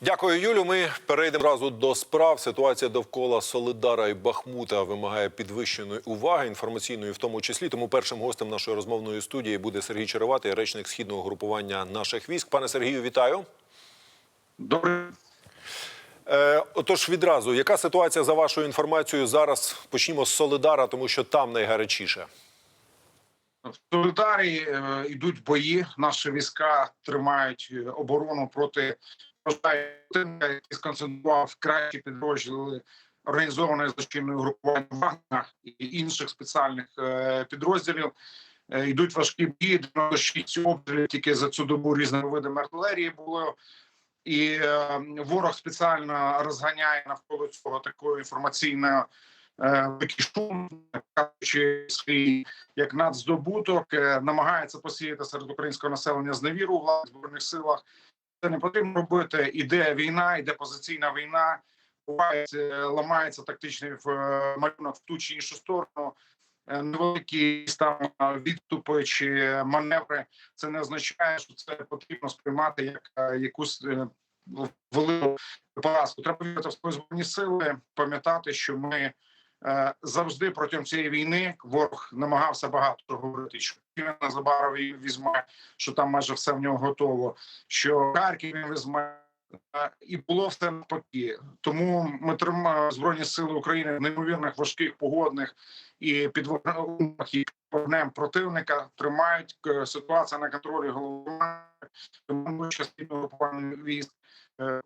Дякую, Юлю. Ми перейдемо разу до справ. Ситуація довкола Солидара і Бахмута вимагає підвищеної уваги, інформаційної в тому числі. Тому першим гостем нашої розмовної студії буде Сергій Череватий, речник східного групування наших військ. Пане Сергію, вітаю. Добре. Е, отож, відразу, яка ситуація за вашою інформацією зараз? Почнімо з Солидара, тому що там найгарячіше. В Солидарі е, йдуть бої. Наші війська тримають е, оборону проти який сконцентрував кращі підрозділи організованої злочинної групування Вагнера і інших спеціальних е, підрозділів. Е, Йдуть важкі бої, 96 обстрілів тільки за цю добу різними видами артилерії було. І е, ворог спеціально розганяє навколо цього такої інформаційної великий шум, свій як надздобуток, намагається посіяти серед українського населення зневіру у владних збройних силах. Це не потрібно робити. Іде війна, іде позиційна війна. Буває, е, ламається тактичний е, малюнок в ту чи іншу сторону. Е, Невеликі там е, відступи чи маневри. Це не означає, що це потрібно сприймати як якусь велику поразку. Треба в свої збройні сили, пам'ятати, що ми завжди протягом цієї війни ворог намагався багато говорити, що він незабаром візьме, що там майже все в нього готово. Що Харків він візьме. Е, І було все навпаки. Тому ми тримаємо збройні сили України в неймовірних важких погодних і під і вогнем противника тримають Е, ситуація на контролі голови. Тому частину військ. Е,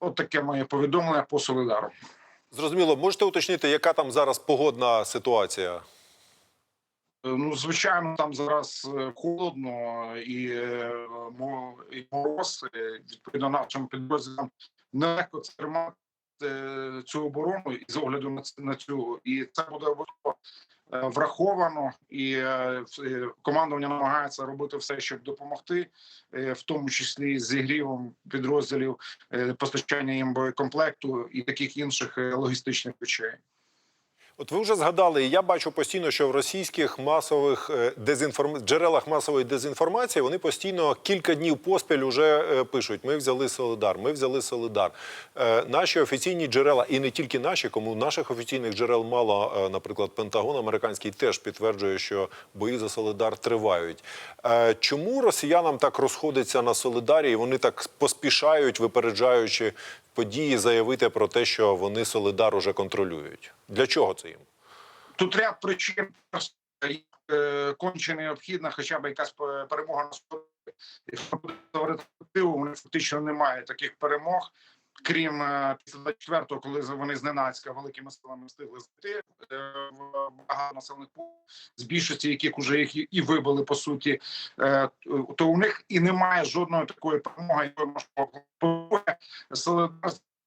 От таке моє повідомлення по Солидару. Зрозуміло, можете уточнити, яка там зараз погодна ситуація? Е, Ну, звичайно, там зараз е, холодно і, е, мороз. Відповідно, нашим підрозділам нелегко тримати цю оборону і з огляду на цю, і це буде обов'язково враховано. І е, е, командування намагається робити все, щоб допомогти, е, в тому числі зігрівом підрозділів, е, постачання їм боєкомплекту і таких інших е, логістичних речей. От ви вже згадали, і я бачу постійно, що в російських масових е, дезінформ... джерелах масової дезінформації вони постійно кілька днів поспіль уже е, пишуть: ми взяли Солидар, ми взяли Солидар. Е, Наші офіційні джерела, і не тільки наші, кому наших офіційних джерел мало, наприклад, Пентагон американський теж підтверджує, що бої за Солидар тривають. Чому росіянам так розходиться на Солидарі? і Вони так поспішають, випереджаючи події, заявити про те, що вони Солидар уже контролюють. Для чого це їм? Тут ряд причин е, конче необхідна, хоча б якась пе- перемога на. Якщо говорити активу, вони фактично немає таких перемог. Крім е, після 24-го, коли вони зненацька великими силами встигли зайти е, в багато населених пунктів, з більшості яких уже їх і- вибили по суті, е, то у них і немає жодної такої перемоги, якої можна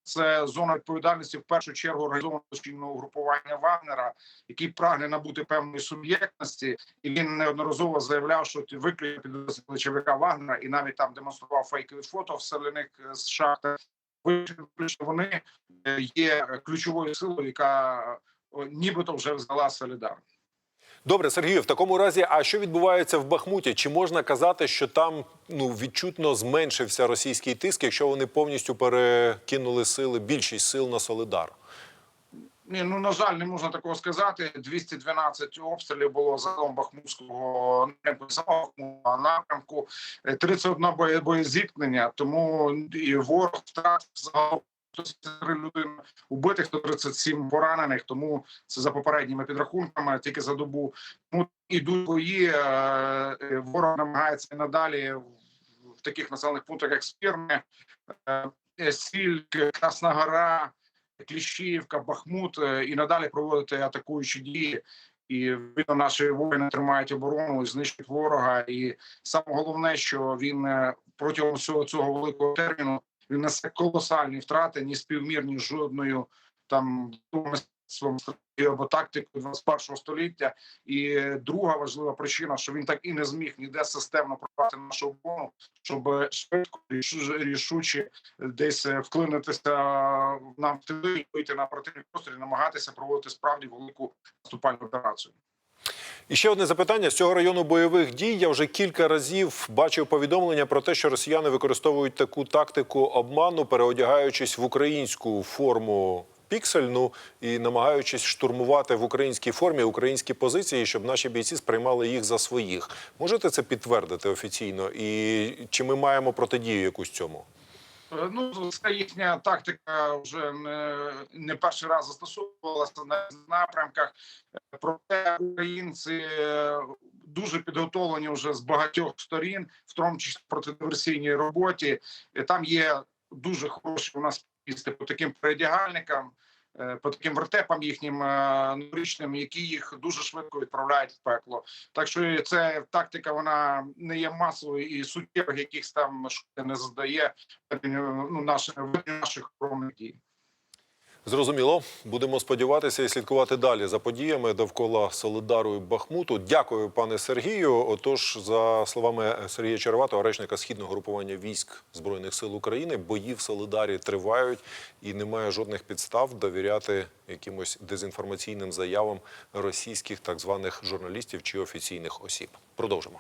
це зона відповідальності в першу чергу організованого злочинного групування Вагнера, який прагне набути певної суб'єктності, і він неодноразово заявляв, що виключно підрозділи ЧВК Вагнера, і навіть там демонстрував фейкові фото вселених е, з шахти. Виключно вони е, є ключовою силою, яка нібито вже взяла Солідар. Добре, Сергію, в такому разі, а що відбувається в Бахмуті? Чи можна казати, що там ну відчутно зменшився російський тиск, якщо вони повністю перекинули сили, більшість сил на Солидар? Ні, ну на жаль, не можна такого сказати. 212 обстрілів було загалом Бахмутського напрямку самого Бахмутського напрямку, е, 31 боє боєзіткнення. Тому і ворог втратив загалом 103 людини убитих, 137 поранених. Тому це за попередніми підрахунками, тільки за добу. Тому ідуть бої. е, е, Ворог намагається надалі в- таких населених пунктах, як Спірне, е, е, Сіль, Красна Гора. Кліщіївка, Бахмут е, і надалі проводити атакуючі дії. І він наші воїни тримають оборону, знищують ворога. І саме головне, що він е, протягом всього цього великого терміну він несе колосальні втрати, ні співмірні жодною там мистецтвом або тактикою 21 століття. І друга важлива причина, що він так і не зміг ніде системно прорвати нашу оборону, щоб швидко рішу- рішуче десь е, вклинитися нам в тили, вийти на противний простір намагатися проводити справді велику наступальну операцію. І ще одне запитання з цього району бойових дій. Я вже кілька разів бачив повідомлення про те, що росіяни використовують таку тактику обману, переодягаючись в українську форму піксельну і намагаючись штурмувати в українській формі українські позиції, щоб наші бійці сприймали їх за своїх. Можете це підтвердити офіційно? І чи ми маємо протидію якусь цьому? Е, Ну, це їхня тактика вже не, не перший раз застосовувалася на напрямках. Е, Проте українці е, дуже підготовлені вже з багатьох сторін, в тому числі протидиверсійній роботі. Там є дуже хороші у нас спеціалісти по таким передягальникам. е, По таким вертепам їхнім норічним, новорічним, які їх дуже швидко відправляють в пекло. Так що це тактика, вона не є масовою і суттєвих якихось там не задає ну, наших, наших дій. Зрозуміло, будемо сподіватися і слідкувати далі за подіями довкола Солидару і Бахмуту. Дякую, пане Сергію. Отож, за словами Сергія Черватого, речника східного групування військ збройних сил України, бої в Солидарі тривають і немає жодних підстав довіряти якимось дезінформаційним заявам російських так званих журналістів чи офіційних осіб. Продовжимо.